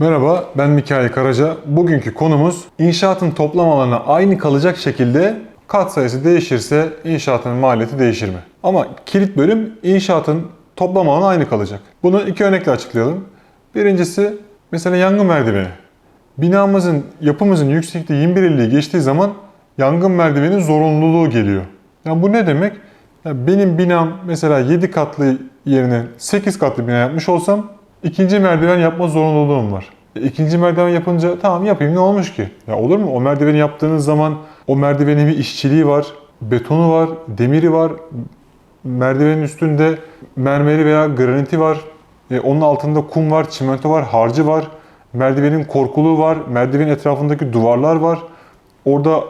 Merhaba, ben Mikail Karaca. Bugünkü konumuz inşaatın toplam alanı aynı kalacak şekilde kat sayısı değişirse inşaatın maliyeti değişir mi? Ama kilit bölüm inşaatın toplam alanı aynı kalacak. Bunu iki örnekle açıklayalım. Birincisi mesela yangın merdiveni. Binamızın, yapımızın yüksekliği 21.50'yi geçtiği zaman yangın merdiveni zorunluluğu geliyor. Yani bu ne demek? Ya benim binam mesela 7 katlı yerine 8 katlı bina yapmış olsam ikinci merdiven yapma zorunluluğum var. E, İkinci merdiven yapınca tamam yapayım ne olmuş ki? Ya olur mu? O merdiveni yaptığınız zaman o merdivenin bir işçiliği var, betonu var, demiri var, merdivenin üstünde mermeri veya graniti var. E, onun altında kum var, çimento var, harcı var. Merdivenin korkuluğu var, merdivenin etrafındaki duvarlar var. Orada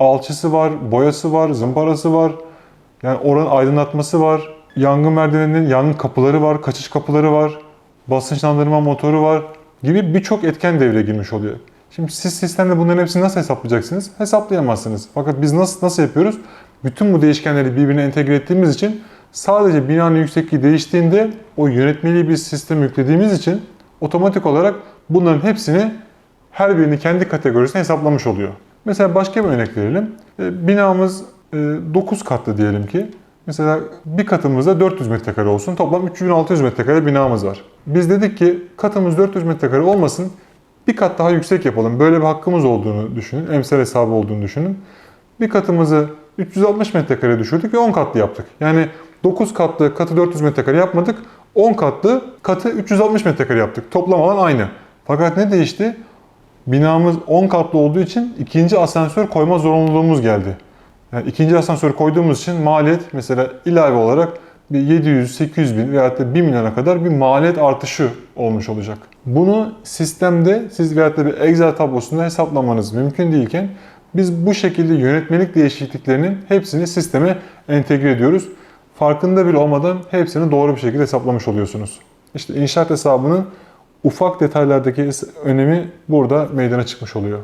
alçısı var, boyası var, zımparası var. Yani oranın aydınlatması var. Yangın merdiveninin yangın kapıları var, kaçış kapıları var. Basınçlandırma motoru var gibi birçok etken devreye girmiş oluyor. Şimdi siz sistemde bunların hepsini nasıl hesaplayacaksınız? Hesaplayamazsınız. Fakat biz nasıl nasıl yapıyoruz? Bütün bu değişkenleri birbirine entegre ettiğimiz için sadece binanın yüksekliği değiştiğinde o yönetmeliği bir sisteme yüklediğimiz için otomatik olarak bunların hepsini her birini kendi kategorisine hesaplamış oluyor. Mesela başka bir örnek verelim. E, Binamız 9 katlı diyelim ki. Mesela bir katımızda 400 metrekare olsun. Toplam 3600 metrekare binamız var. Biz dedik ki katımız 400 metrekare olmasın. Bir kat daha yüksek yapalım. Böyle bir hakkımız olduğunu düşünün. Emsal hesabı olduğunu düşünün. Bir katımızı 360 metrekare düşürdük ve 10 katlı yaptık. Yani 9 katlı katı 400 metrekare yapmadık. 10 katlı katı 360 metrekare yaptık. Toplam alan aynı. Fakat ne değişti? Binamız 10 katlı olduğu için ikinci asansör koyma zorunluluğumuz geldi. Yani ikinci asansör koyduğumuz için maliyet mesela ilave olarak bir 700-800 bin veyahut da 1 milyona kadar bir maliyet artışı olmuş olacak. Bunu sistemde siz veyahut da bir Excel tablosunda hesaplamanız mümkün değilken biz bu şekilde yönetmelik değişikliklerinin hepsini sisteme entegre ediyoruz. Farkında bile olmadan hepsini doğru bir şekilde hesaplamış oluyorsunuz. İşte inşaat hesabının ufak detaylardaki önemi burada meydana çıkmış oluyor.